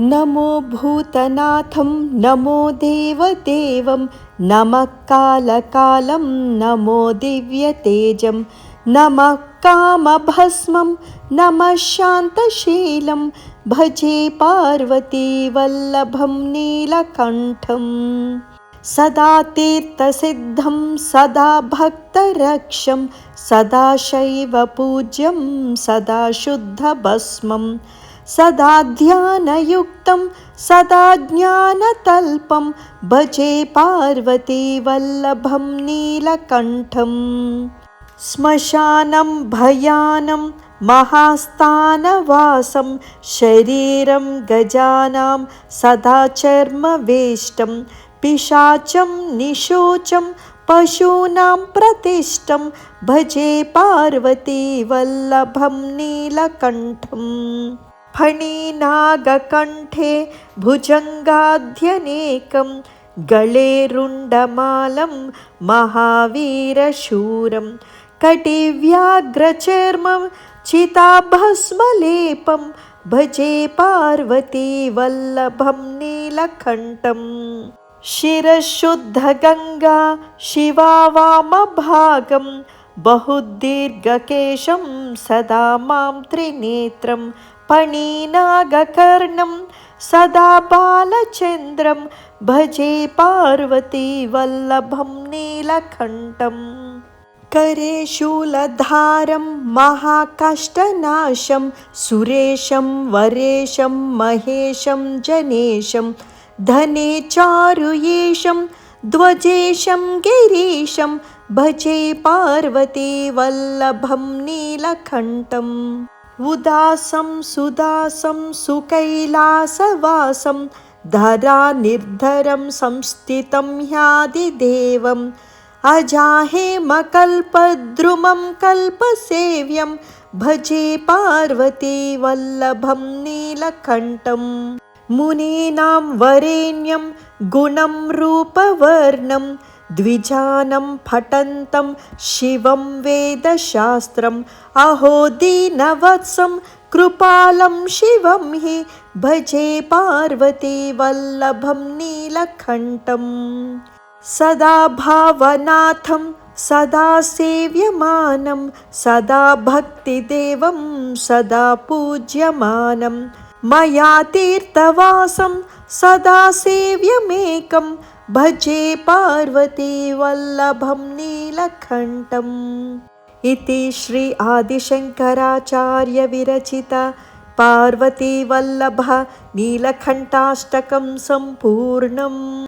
नमो भूतनाथं नमो देवदेवं नमः कालकालं नमो दिव्यतेजं नमः कामभस्मं नमः शान्तशीलं भजे पार्वतीवल्लभं नीलकण्ठम् सदा तीर्थसिद्धं सदा भक्तरक्षं सदा शैवपूज्यं सदा शुद्धभस्मम् सदा ध्यानयुक्तं सदा ज्ञानतल्पं भजे पार्वतीवल्लभं नीलकण्ठम्। श्मशानं भयानं महास्थानवासं शरीरं गजानां सदा चर्मवेष्टं पिशाचं निशोचं पशूनां प्रतिष्ठं भजे पार्वतीवल्लभं नीलकण्ठम् फणिनागकण्ठे भुजङ्गाध्यनेकं गळे रुण्डमालं महावीरशूरं कटिव्याघ्रचर्मं चिताभस्मलेपं भजे पार्वतीवल्लभं नीलकण्ठम् शिरशुद्धगङ्गा शिवा वामभागं बहुदीर्घकेशं सदा मां त्रिनेत्रम् फणिनागकर्णं सदा बालचन्द्रं भजे पार्वतीवल्लभं नीलकण्ठम् करे शूलधारं महाकष्टनाशं सुरेशं वरेशं महेशं जनेशं धने चारुयेशं ध्वजेशं गिरीशं भजे पार्वतीवल्लभं नीलकण्ठम् उदासं सुदासं सुकैलासवासं धरानिर्धरं संस्थितं ह्यादिदेवम् अजाहेमकल्पद्रुमं कल्पसेव्यं भजे पार्वतीवल्लभं नीलकण्ठम्। मुनीनां वरेण्यं गुणं रूपवर्णं द्विजानं फटन्तं शिवं वेदशास्त्रम्। अहो दीनवत्सं कृपालं शिवं हि। भजे पार्वतीवल्लभं नीलकण्ठम्। सदा भावनाथं सदा सेव्यमानं सदा भक्तिदेवं सदा पूज्यमानं। मया तीर्थवासं सदा सेव्यमेकं भजे पार्वतीवल्लभं नीलकण्ठम्। इति श्री आदिशङ्कराचार्यविरचिता पार्वतीवल्लभ नीलकण्ठाष्टकं सम्पूर्णम्